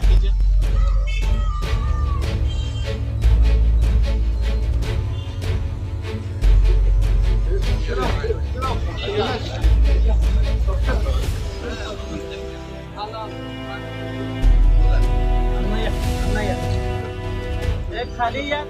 packaging. Anlayın, anlayın. Ve kaleye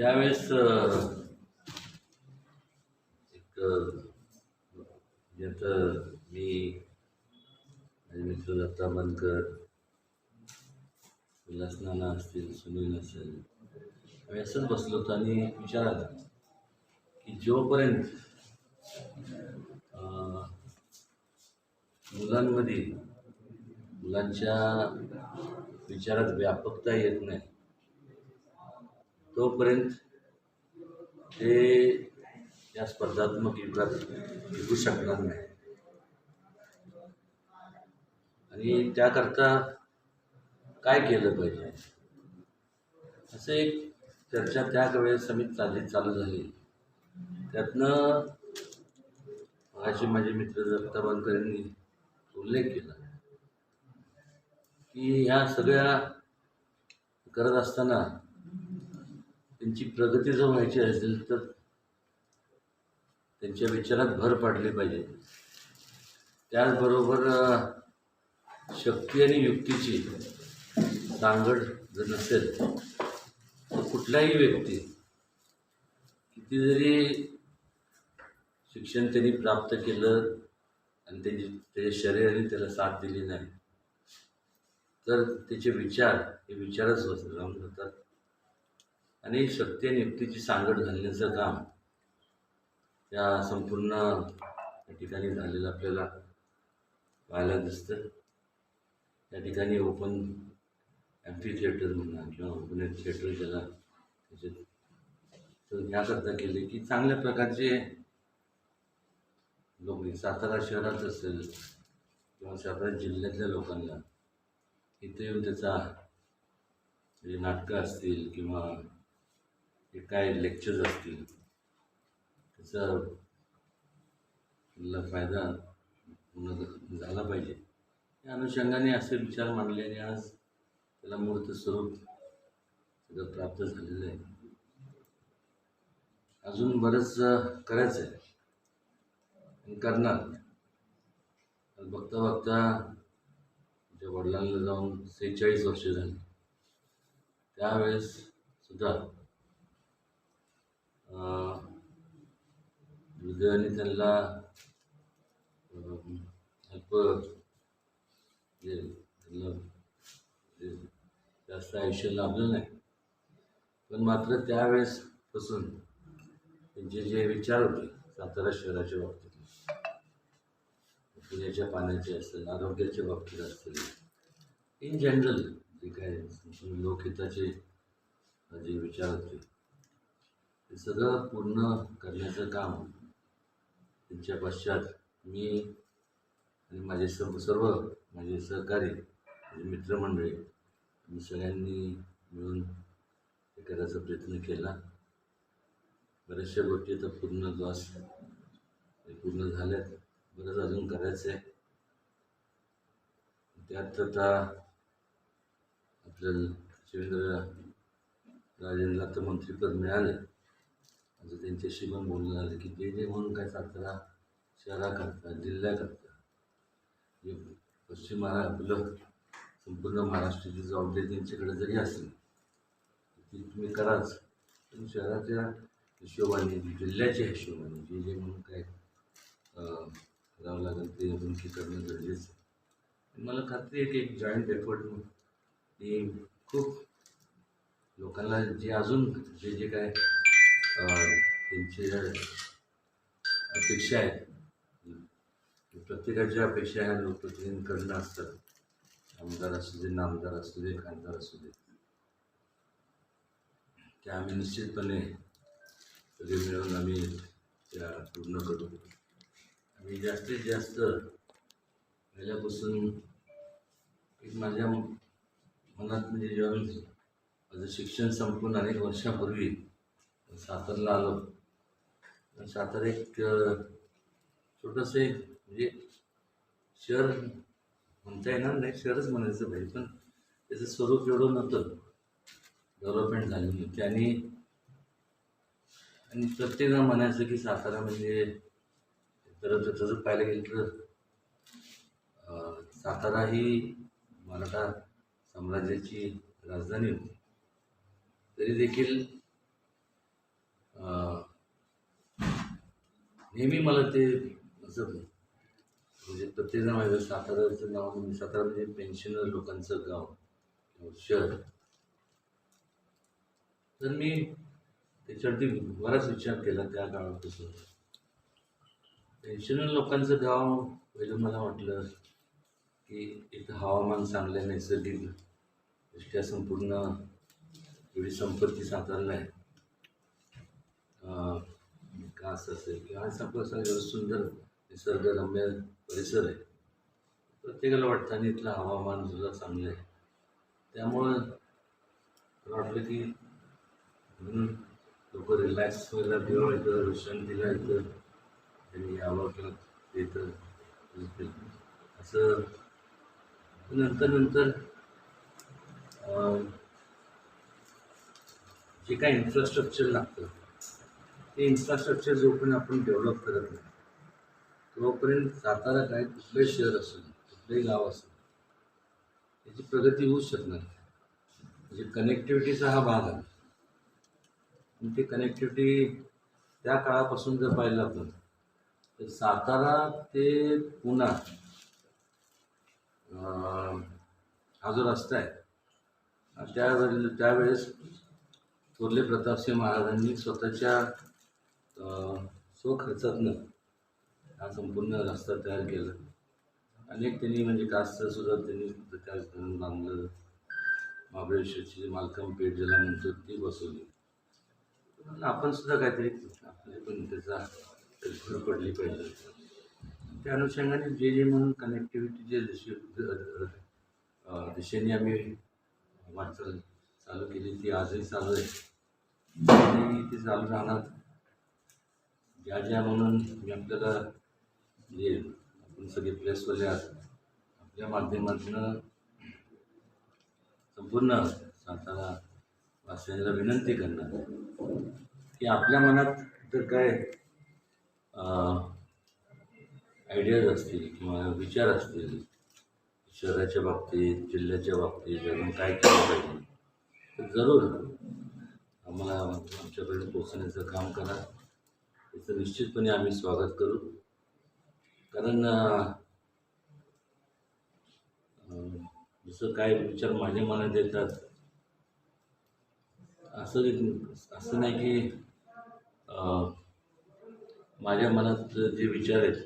ज्यावेळेस एक अ, ज्याचं मी माझे मित्र दत्ता बनकर विलास नाना असतील सुनील असेल आम्ही असंच बसलो होतो आणि विचार आला की जोपर्यंत मुलांमध्ये मुलांच्या विचारात व्यापकता येत नाही तोपर्यंत ते या स्पर्धात्मक युगात टिकू शकणार नाही. आणि त्याकरता काय केलं पाहिजे? असं एक चर्चा त्या वेळेस समित चालली चालू झाली. त्यातनं माझे माझे मित्र दत्ता बनकर यांनी उल्लेख केला की ह्या सगळ्या करत असताना त्यांची प्रगती जर व्हायची असेल तर त्यांच्या विचारात भर पाडली पाहिजे. त्याचबरोबर शक्ती आणि युक्तीची सांगड जर नसेल तर कुठलाही व्यक्ती किती जरी शिक्षण त्यांनी प्राप्त केलं आणि त्याची त्याच्या शरीराने त्याला साथ दिली नाही तर त्याचे विचार हे विचारच होत- राहून जातात. आणि शक्ती आणि सांगड घालण्याचं काम या संपूर्ण या ठिकाणी झालेलं आपल्याला पाहायला दिसतं या ठिकाणी ओपन एम्फी थिएटर म्हणा किंवा ओपन थिएटर ज्याला त्याच्यात तर ह्याकरता केले की चांगल्या प्रकारचे लोक म्हणजे सातारा शहरात असेल किंवा सातारा जिल्ह्यातल्या लोकांना इथे येऊन त्याचा नाटकं असतील किंवा हे काय लेक्चर्स असतील त्याचा फायदा झाला पाहिजे. या अनुषंगाने असे विचार मांडले आणि आज त्याला मूर्त स्वरूप सगळं प्राप्त झालेलं आहे. अजून बरंच करायचं आहे आणि करणार. बघता बघता माझ्या वडिलांना जाऊन सेहेचाळीस वर्ष झाली. त्यावेळेस सुद्धा अं, दुर्दैवाने त्यांना अल्प जे त्यांना जास्त आयुष्य लाभलं नाही. पण मात्र त्यावेळेसपासून त्यांचे जे विचार होते सातारा शहराच्या बाबतीत पिण्याच्या पाण्याचे असतील आरोग्याच्या बाबतीत असतील इन जनरल जे काय लोकहिताचे जे विचार होते ते सगळं पूर्ण करण्याचं काम त्यांच्या पश्चात मी आणि माझे सर्व सर्व माझे सहकारी माझे मित्रमंडळी मी सगळ्यांनी मिळून हे करायचा प्रयत्न केला. बऱ्याचशा गोष्टी तर पूर्ण ग्लास पूर्ण झाल्यात. बरंच अजून करायचं आहे त्यात आता आपल्याला शिवेंद्र राजेंद्र तर मंत्रिपद मिळालं. आता त्यांच्याशी पण बोलणं झालं की ते जे म्हणून काय सातारा शहराकरता जिल्ह्याकरता. जे पश्चिम महारा आपलं संपूर्ण महाराष्ट्राची जबाबदारी त्यांच्याकडे जरी असली ती तुम्ही कराच. पण शहराच्या हिशोबाने जिल्ह्याच्या हिशोबाने जे जे म्हणून काय करावं लागेल ते नक्की करणं गरजेचं आहे. मला खात्री आहे की एक जॉईंट एफर्ट ही खूप लोकांना जे अजून जे जे काय त्यांचे अपेक्षा आहेत. म्हणजे प्रत्येकाच्या अपेक्षा ह्या लोकप्रतिनिधींकडनं असतात आमदार असू दे नामदार असू दे खासदार असू दे. त्या आम्ही निश्चितपणे सगळे मिळून आम्ही त्या पूर्ण करू. आणि जास्तीत जास्त पहिल्यापासून एक माझ्या मनात म्हणजे जेव्हा माझं शिक्षण संपून अनेक वर्षापूर्वी सातारला आलो सातारा एक छोटंसं एक म्हणजे शहर म्हणता येणार नाही शहरच म्हणायचं पाहिजे पण त्याचं स्वरूप एवढं नव्हतं. डेव्हलपमेंट झाली नव्हती आणि आणि प्रत्येकजण म्हणायचं की सातारा म्हणजे तर तसं पाहायला गेलं तर सातारा ही मराठा साम्राज्याची राजधानी होती. तरी देखील नेहमी मला ते असं म्हणजे प्रत्येकजण माझं साताराचं नाव म्हणजे सातारा म्हणजे पेन्शनर लोकांचं गाव किंवा शहर. तर मी त्याच्यावरती बराच विचार केला त्या काळापासून. पेन्शनर लोकांचं गाव पहिलं मला वाटलं की इथं हवामान चांगलं आहे नैसर्गिक दृष्ट्या संपूर्ण एवढी संपत्ती सातारला आहे. असं असेल किंवा असं आपलं सगळं सुंदर निसर्गरम्य परिसर आहे. प्रत्येकाला वाटतं आणि इथलं हवामान सुद्धा चांगलं आहे. त्यामुळं मला वाटलं की म्हणून लोक रिलॅक्स व्हायला किंवा इथं विश्रांतीला इथं त्यांनी यावं किंवा इथं असं नंतर नंतर जे काय इन्फ्रास्ट्रक्चर लागतं ते इन्फ्रास्ट्रक्चर जोपर्यंत आपण डेव्हलप करत नाही तोपर्यंत सातारा काय कुठलंही शहर असेल कुठलंही गाव असेल त्याची प्रगती होऊच शकणार म्हणजे कनेक्टिव्हिटीचा हा भाग आहे. आणि ती कनेक्टिव्हिटी त्या काळापासून जर पाहिलं आपण तर सातारा ते पुणा हा जो रस्ता आहे त्यावेळेला त्यावेळेस थोरले प्रतापसिंह महाराजांनी स्वतःच्या स्वखर्चातनं हा संपूर्ण रस्ता तयार केला. अनेक त्यांनी म्हणजे कास्टसुद्धा त्यांनी त्याच धरून बांधलं. महाबळेश्वरची मालकम पेठ ज्याला म्हणतो ती बसवली. आपण सुद्धा काहीतरी आपली पण त्याचा भर पडली पाहिजे. त्या अनुषंगाने जे जे म्हणून कनेक्टिव्हिटी जे दिशे दिशेने आम्ही वाटचाल चालू केली ती आजही चालू आहे. आणि ती चालू राहणार ज्या ज्या म्हणून मी आपल्याला जे आपण सगळे प्रेसवाले आहात आपल्या माध्यमातून संपूर्ण सातारा वासियांना विनंती करणार की आपल्या मनात जर काय आयडियाज असतील किंवा विचार असतील शहराच्या बाबतीत जिल्ह्याच्या बाबतीत अजून काय केलं पाहिजे तर जरूर आम्हाला आमच्याकडे पोचण्याचं काम करा. त्याचं निश्चितपणे आम्ही स्वागत करू. कारण जसं काय विचार माझ्या मनात येतात असं असं नाही की माझ्या मनात जे विचार आहेत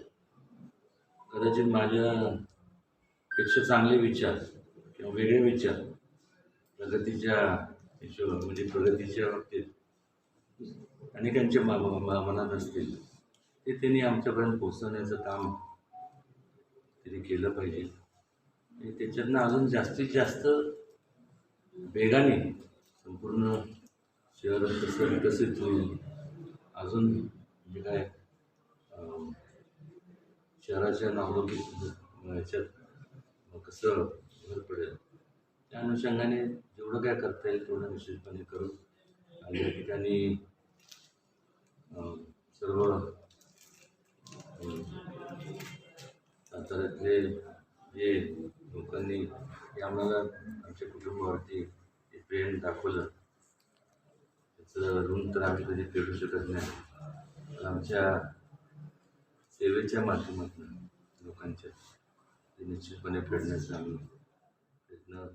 कदाचित माझ्यापेक्षा चांगले विचार किंवा वेगळे विचार प्रगतीच्या हिशोब म्हणजे प्रगतीच्या बाबतीत अनेकांच्या मा मनात असतील ते त्यांनी आमच्यापर्यंत पोचवण्याचं काम त्यांनी केलं पाहिजे. आणि त्याच्यातनं अजून जास्तीत जास्त वेगाने संपूर्ण शहर कसं विकसित होईल अजून म्हणजे काय शहराच्या नावलौकिक ह्याच्यात कसं भर पडेल त्या अनुषंगाने जेवढं काय करता येईल तेवढं निश्चितपणे करू. आणि या ठिकाणी सर्व अं, साताऱ्यातले जे लोकांनी आम्हाला आमच्या कुटुंबावरती प्रेम दाखवलं. त्याचं ऋण तर आम्ही कधी फेडू शकत नाही. पण आमच्या सेवेच्या माध्यमातून लोकांच्या ते निश्चितपणे फेडण्याचा आम्ही प्रयत्न